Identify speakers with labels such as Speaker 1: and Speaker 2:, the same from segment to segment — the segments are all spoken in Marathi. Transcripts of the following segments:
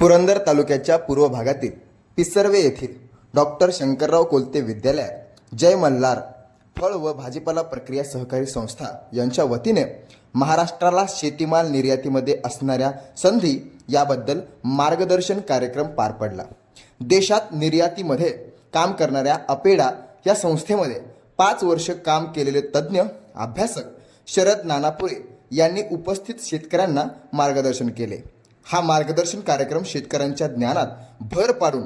Speaker 1: पुरंदर तालुक्याच्या पूर्व भागातील पिसर्वे येथील डॉक्टर शंकरराव कोलते विद्यालयात जय मल्हार फळ व भाजीपाला प्रक्रिया सहकारी संस्था यांच्या वतीने महाराष्ट्राला शेतीमाल निर्यातीमध्ये असणाऱ्या संधी याबद्दल मार्गदर्शन कार्यक्रम पार पडला. देशात निर्यातीमध्ये काम करणाऱ्या अपेडा या संस्थेमध्ये पाच वर्ष काम केलेले तज्ज्ञ अभ्यासक शरद नानापुरे यांनी उपस्थित शेतकऱ्यांना मार्गदर्शन केले. हा मार्गदर्शन कार्यक्रम शेतकऱ्यांच्या ज्ञानात भर पाडून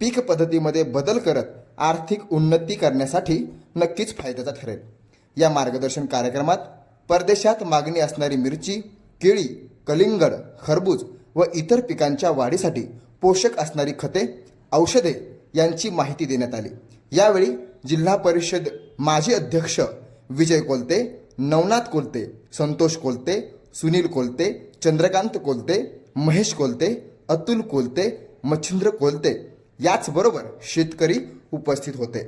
Speaker 1: पीक पद्धतीमध्ये बदल करत आर्थिक उन्नती करण्यासाठी नक्कीच फायद्याचा ठरेल. या मार्गदर्शन कार्यक्रमात परदेशात मागणी असणारी मिरची केळी कलिंगड खरबूज व इतर पिकांच्या वाढीसाठी पोषक असणारी खते औषधे यांची माहिती देण्यात आली. यावेळी जिल्हा परिषद माजी अध्यक्ष विजय कोलते नवनाथ कोलते संतोष कोलते सुनील कोलते चंद्रकांत कोलते महेश कोलते अतुल कोलते मच्छिंद्र कोलते याचबरोबर शेतकरी उपस्थित होते.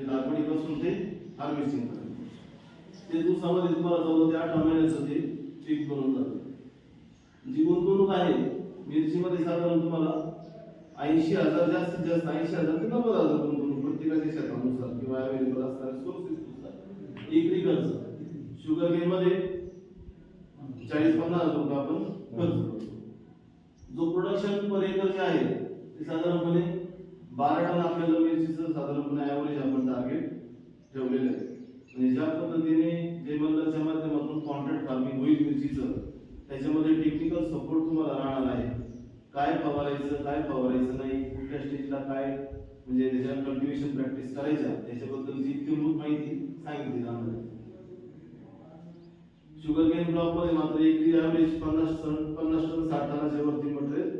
Speaker 2: लागवडीपासून ते हार्वेस्टिंग ते दिवसामध्ये तुम्हाला जवळ ते अठरा महिन्याचं ते पीक बनवून जाते. जी गुंतवणूक आहे मिरचीमध्ये साधारण तुम्हाला ऐंशी हजार जास्तीत जास्त ऐंशी हजार ते नव्वद हजार गुंतवणूक प्रत्येकाच्या शेतानुसार किंवा अवेलेबल असणारे सोर्सेस एकरी शुगर केनमध्ये चाळीस पन्नास हजार रुपये आपण खर्च करतो जो प्रोडक्शन पर एकर जे आहे ते साधारणपणे बारा टन आपल्याला मिरचीचं साधारणपणे ॲव्हरेज आपण टार्गेट ठेवलेलं आहे. म्हणजे ज्या पद्धतीने जे मल्लरच्या माध्यमातून कॉन्ट्रॅक्ट फार्मिंग होईल मिरचीचं त्याच्यामध्ये टेक्निकल सपोर्ट तुम्हाला राहणार आहे. काय फवारायचं काय फवारायचं नाही कुठल्या स्टेजला काय म्हणजे त्याच्या कल्टिवेशन प्रॅक्टिस करायच्या त्याच्याबद्दलची इत्यंभूत माहिती सांगितली जाणार आहे. शुगर केन ब्लॉकमध्ये मात्र एकरी ॲव्हरेज पन्नास टन पन्नास टन साठ टनाच्या वरती मटेरियल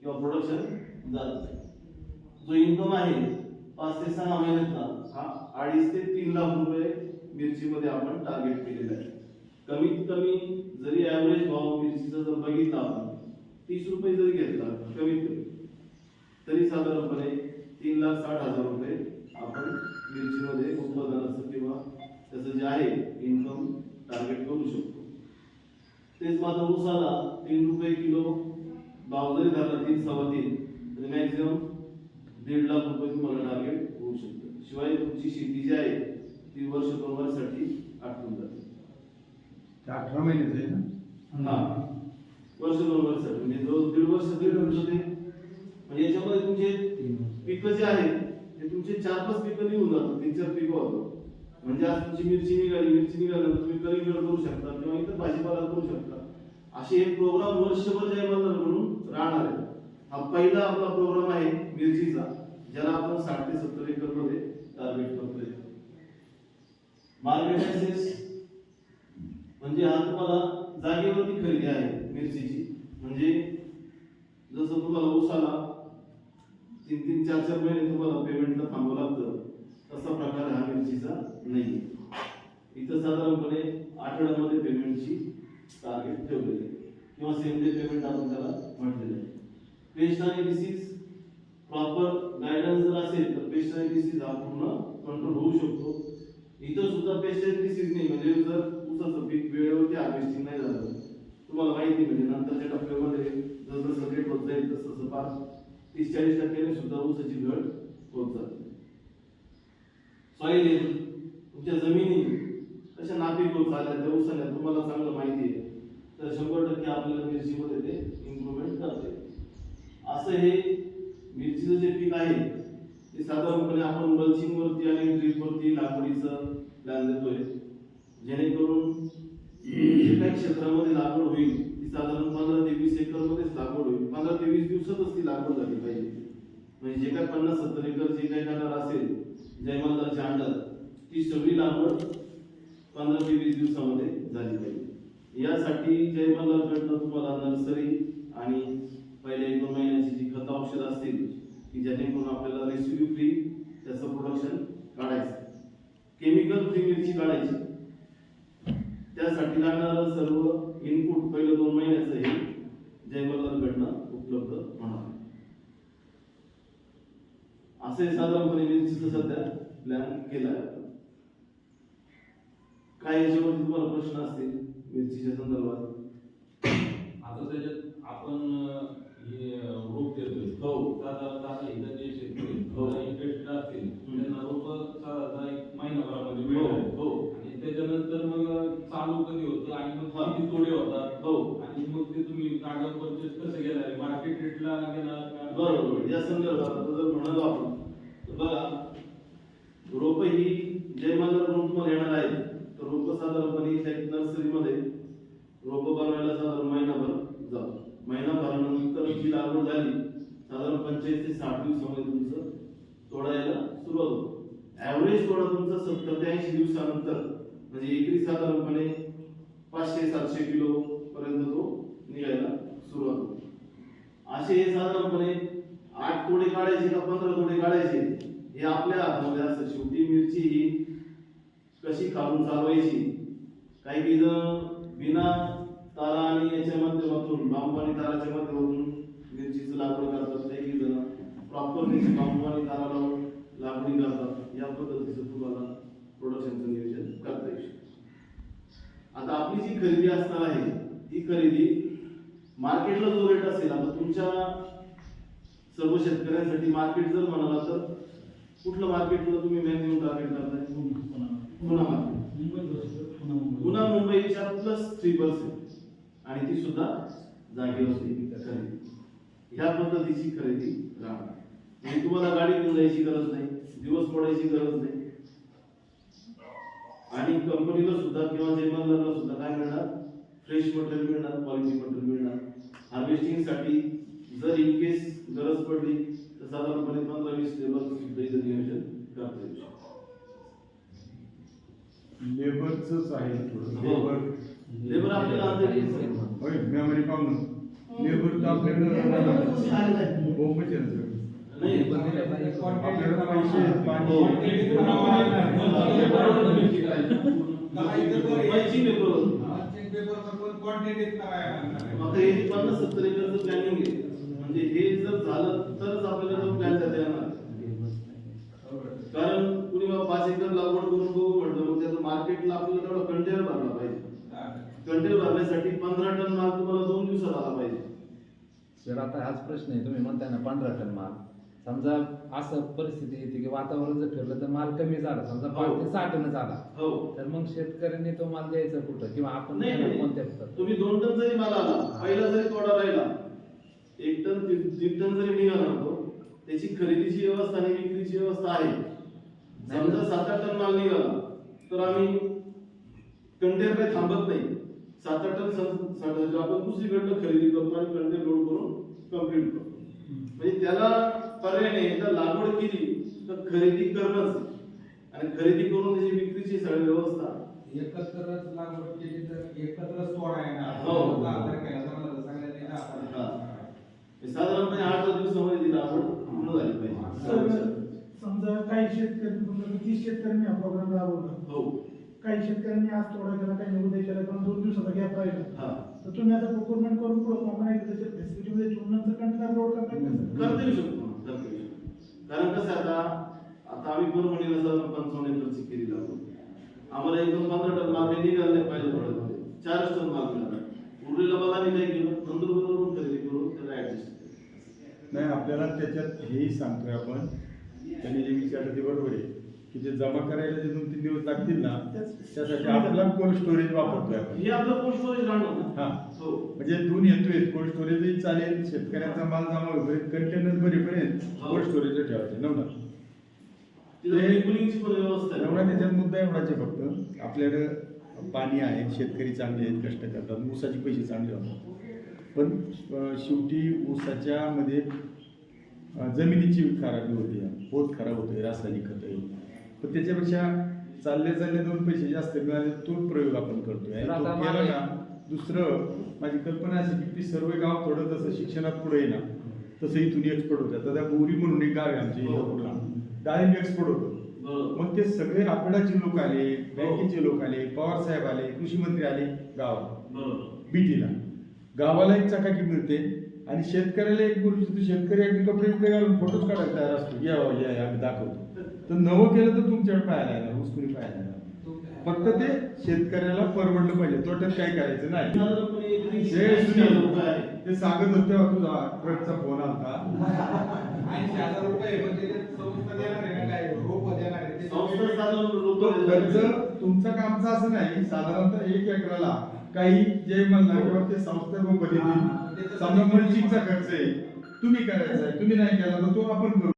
Speaker 2: किंवा प्रोडक्शन जात जो इन्कम आहे पाच ते सहा महिन्यातला हा अडीच ते तीन लाख रुपये मिरचीमध्ये आपण टार्गेट केलेला आहे. कमीत कमी जरी ॲव्हरेज भाव मिरचीचा जर बघितला आपण तीस रुपये जरी घेतला कमीत कमी तरी साधारणपणे तीन लाख साठ हजार रुपये आपण मिरचीमध्ये उत्पादनाचं किंवा त्याचं जे आहे इन्कम टार्गेट करू शकतो. तेच मात्र ऊसाला तीन रुपये किलो भाव जरी धरला तीन सव्वा तीन तरी मॅक्झिमम दीड लाख रुपये तुम्हाला टार्गेट होऊ शकतं. शिवाय तुमची शेती जी आहे ती वर्ष दोन वर्षासाठी आटून जाते
Speaker 3: अठरा महिन्याचं आहे ना?
Speaker 2: हा. वर्ष दोन वर्षासाठी म्हणजे जो दीड वर्ष दीड वर्ष ते म्हणजे याच्यामध्ये तुमचे पिकं जे आहेत ते तुमचे चार पाच पिकं निघून जातात तीन चार पिकं होतात. म्हणजे आज तुमची मिरची निघाली मिरची निघाल्यावर तुम्ही कलिंगड करू शकता किंवा इतर भाजीपाला करू शकता. असे हे प्रोग्राम वर्षभर जय म्हणून राहणार आहे. हा पहिला आपला प्रोग्राम आहे मिरचीचा ज्याला आपण साठ ते सत्तर एकरमध्ये टार्गेट करतोय. मार्केट ऍक्सेस म्हणजे हा तुम्हाला जागेवरती खरेदी आहे मिरचीची. म्हणजे जसं तुम्हाला ऊसाला तीन तीन चार चार महिने तुम्हाला पेमेंटला थांबावं लागतं. तसा प्रकार हा मिरचीचा नाही इथं साधारणपणे आठवड्यामध्ये पेमेंटची टार्गेट ठेवलेली आहे. किंवा सेम डे पेमेंट आपण त्याला म्हटलेलं आहे. पेस्ट आणि डिसीज प्रॉपर गायडन्स जर असेल तर पेस्ट आणि डिसीज हा पूर्ण कंट्रोल होऊ शकतो. इथं सुद्धा पेस्ट आणि डिसीज नाही म्हणजे जर ऊसाचं पीक वेळेवरती हार्वेस्टिंग नाही झालं तुम्हाला माहिती म्हणजे नंतरच्या टप्प्यामध्ये जसं जसं होत जाईल तसं तसं पाच तीस चाळीस टक्क्याने सुद्धा ऊसाची घट होत जाते. पहिले तुमच्या जमिनी कशा नापीक होत चालल्या त्या ऊसाल्या तुम्हाला चांगलं माहिती आहे. तर शंभर टक्के आपल्याला मिरचीमध्ये ते इम्प्रुव्हमेंट करते. असं हे मिरचीचं जे पीक आहे ते साधारणपणे आपण मल्चिंगवरती आणि ड्रीपवरती लागवडीचं प्लॅन देतोय. जेणेकरून जे काही क्षेत्रामध्ये लागवड होईल ती साधारण पंधरा ते वीस एकरमध्येच लागवड होईल. पंधरा ते वीस दिवसातच ती लागवड झाली पाहिजे. म्हणजे जे काय पन्नास सत्तर एकर जे काही करणार असेल जयमलदारच्या अंडर ती सगळी लागवड पंधरा ते वीस दिवसामध्ये झाली पाहिजे यासाठी जयमल्लारकडनं तुम्हाला नर्सरी आणि पहिल्या एक दोन महिन्याची जी खत औषध असतील की जेणेकरून आपल्याला रेसिपी फ्री त्याचं प्रोडक्शन काढायचं. केमिकल फ्री मिरची काढायची. त्यासाठी लागणारं सर्व इनपुट पहिलं दोन महिन्याचं हे जयमल्लाकडनं उपलब्ध होणार. असे साधारणपणे सध्या प्लॅन केला काय याच्यावरती तुम्हाला प्रश्न असतील वेलचीच्या संदर्भात?
Speaker 4: आता त्याच्यात आपण हे रोप देतोय. हो. साधारणतः इथं जे शेतकरी हो. इंटरेस्ट असतील
Speaker 2: त्यांना
Speaker 4: रोप साधारणतः एक महिनाभरामध्ये हो. मिळेल
Speaker 2: हो.
Speaker 5: आणि
Speaker 4: त्याच्यानंतर मग चालू कधी होतं आणि मग हा. किती तोडे होतात?
Speaker 2: हो.
Speaker 4: आणि मग ते तुम्ही कागद परचेस कसं घेणार? मार्केट रेटला घेणार का?
Speaker 2: बरोबर. या संदर्भात आता जर म्हणालो आपण बघा रोप ही जयमाला रोप तुम्हाला येणार आहे तर रोप साधारणपणे नर्सरीमध्ये रोप बनवायला साधारण महिनाभर जातो. महिनाभरानंतर जी लागवड झाली साधारण पंचेचाळीस ते साठ दिवसामध्ये तुमचं तोडायला यायला सुरुवात होतो. ऍव्हरेज तोडा तुमचा सत्तर ते ऐंशी दिवसानंतर म्हणजे एकरी साधारणपणे पाचशे सातशे किलो पर्यंत तो निघायला सुरुवात होतो. असे हे साधारणपणे आठ तोडे काढायची का पंधरा तोडे काढायचे? हे आपल्या हातामध्ये असतं शेवटी मिरची ही कशी काढून चालवायची? काही काही जण बिना तारा आणि याच्या माध्यमातून बांबू आणि ताराच्या माध्यमातून मिरचीचं लागवड करतात. काही काही जण प्रॉपर त्याची बांबू आणि तारा लावून लागवडी करतात. या पद्धतीचं तुम्हाला प्रोडक्शनचं नियोजन करता येईल. आता आपली जी खरेदी असणार आहे ती खरेदी मार्केटला जो रेट असेल आता तुमच्या सर्व शेतकऱ्यांसाठी मार्केट जर म्हणाला तर कुठलं मार्केटला तुम्ही मॅक्झिमम टार्गेट करताय? पुन्हा मार्केट पुन्हा मुंबईच्या प्लस थ्री पर्सेंट आणि ती सुद्धा जागेवरती खरेदी. ह्या पद्धतीची खरेदी राहणार. म्हणजे तुम्हाला गाडी घेऊन जायची गरज नाही दिवस पडायची गरज नाही. आणि कंपनीला सुद्धा किंवा जेमलला सुद्धा काय मिळणार? फ्रेश मटेरियल मिळणार क्वालिटी मटेरियल मिळणार. हार्वेस्टिंगसाठी साठी जर इन केस गरज पडली तर साधारणपणे पंधरा वीस लेबर सुद्धा इथं नियोजन करता येऊ शकतं.
Speaker 3: लेबरच आहे थोडं
Speaker 2: हो.
Speaker 3: लेबर
Speaker 2: लेबर आपल्याला आता
Speaker 3: होय मेमरी पाहून लेबर तर आपल्याकडे बोंबच आहे ना सगळं.
Speaker 2: नाही
Speaker 3: आपल्याकडे पैसे आहेत, पाणी
Speaker 2: हो.
Speaker 3: आहे.
Speaker 2: पैसे लेबर आता हे जे पन्नास सत्तर एकरचं प्लॅनिंग आहे म्हणजे हे जर झालं तरच आपल्याला तो प्लॅन करता येणार. कारण कुणी बाबा पाच एकर लागवड करून बघू म्हटलं मग त्याचं मार्केटला आपल्याला तेवढा कंटेनर भरला पाहिजे. कंटेनर भरण्यासाठी पंधरा टन माल तुम्हाला दोन दिवसात आला पाहिजे.
Speaker 5: सर आता हाच प्रश्न आहे. तुम्ही म्हणताय ना पंधरा टन माल. समजा असं परिस्थिती येते की वातावरण जर ठरलं तर माल कमी झाला. समजा पाच ते सहा टन झाला.
Speaker 2: हो.
Speaker 5: तर मग शेतकऱ्यांनी तो माल द्यायचा कुठं? किंवा आपण. कोणत्या?
Speaker 2: तुम्ही दोन टन जरी माल आला पहिला जरी एक टन दीड टन जरी निघाला ना तो त्याची खरेदीची व्यवस्था आणि विक्रीची व्यवस्था आहे. समजा सात आठ टन माल निघाला तर आम्ही कंटेनर काही थांबत नाही. सात आठ टन सा- आपण दुसरीकडनं खरेदी करतो आणि कंटेनर लोड करून कंप्लीट करतो म्हणजे त्याला पर्याय नाही जर लागवड केली तर खरेदी करणंच आणि खरेदी करून त्याची विक्रीची सगळी व्यवस्था.
Speaker 6: एकत्रच लागवड केली तर एकत्रच तोडा येणार
Speaker 2: हो.
Speaker 6: दहा तारखेला जमलं तर सगळ्यांनी दहा तारखेला.
Speaker 2: हे साधारणपणे आठ दहा दिवसामध्ये ती लागवड पूर्ण झाली पाहिजे.
Speaker 7: सर, समजा काही शेतकरी तीस शेतकऱ्यांनी हा प्रोग्राम राबवला?
Speaker 2: हो.
Speaker 7: काही शेतकऱ्यांनी आज तोडा केला काही उद्या केला पण दोन दिवसाचा गॅप राहिला.
Speaker 2: हा.
Speaker 7: तर तुम्ही आता प्रोक्युरमेंट करून पुढे आपण त्याच्या फॅसिलिटीमध्ये ठेवून नंतर कंटेनर करता येईल का, सर?
Speaker 2: करता येऊ शकतो. कारण कसं आता आता आम्ही परभणीला साधारण पंचावन्न एकरची केली लागवड आम्हाला एकदम पंधरा टन निघाला पाहिजे थोड्यामध्ये चारच टन मिळाला उरलेला आम्ही काय केलं. नंतर त्याला
Speaker 3: नाही आपल्याला त्याच्यात हेही सांगतोय आपण. त्यांनी जे विचारलं ते बरोबर आहे. की जे जमा करायला जे दोन तीन दिवस लागतील ना त्यासाठी आपला कोल्ड स्टोरेज वापरतोय आपण.
Speaker 2: हे आपलं स्टोरेज राहणार
Speaker 3: म्हणजे दोन येतोय कोल्ड स्टोरेजही चालेल शेतकऱ्यांचा माल जमा होईपर्यंत कंटेनर भरेपर्यंत
Speaker 2: हो.
Speaker 3: कोल्ड स्टोरेजला ठेवायचे
Speaker 2: व्यवस्था
Speaker 3: एवढा त्याच्यात मुद्दा एवढाच आहे फक्त. आपल्याकडं पाणी आहे शेतकरी चांगले आहेत कष्ट करतात. ऊसाचे पैसे चांगले होतात. पण शेवटी ऊसाच्या मध्ये जमिनीची खराबी होते पोत खराब होते रासायनिक खत पण त्याच्यापेक्षा चालले चालले दोन पैसे जास्त मिळाले तो प्रयोग आपण करतोय.
Speaker 5: तर
Speaker 3: ना दुसरं माझी कल्पना अशी की ती सर्व गाव थोडं तसं शिक्षणात पुढे ना तसं इथून एक्सपोर्ट होतं. आता त्या बोरी म्हणून एक गाव आहे आमच्या पुढला डाळिंब एक्सपोर्ट होतं.
Speaker 2: बरोबर
Speaker 3: मग ते सगळे आपल्याचे लोक आले बँकेचे लोक आले पवार साहेब आले कृषी मंत्री आले गावात. बीटीला. गावाला एक चकाकी मिळते आणि शेतकऱ्याला एक गोष्ट तू शेतकरी अगदी कपडे बिपडे घालून फोटोच काढायला तयार असतो. या हो, या या, आम्ही दाखवतो. तर नवं केलं तर तुमच्याकडे पाहायला येणार उसकुनी पाहायला येणार. फक्त ते शेतकऱ्याला परवडलं पाहिजे. तोट्यात काही करायचं नाही. ते सांगत होते तुझा ट्रकचा फोन आलता.
Speaker 6: ऐंशी हजार रुपये म्हणजे काय?
Speaker 2: रुपये
Speaker 3: खर्च तुमचं कामचं असं नाही. साधारणतः एक एकराला काही जे ते संस्था व पद्धती समजा खर्च आहे. तुम्ही करायचा आहे. तुम्ही नाही केला तर तो आपण करू.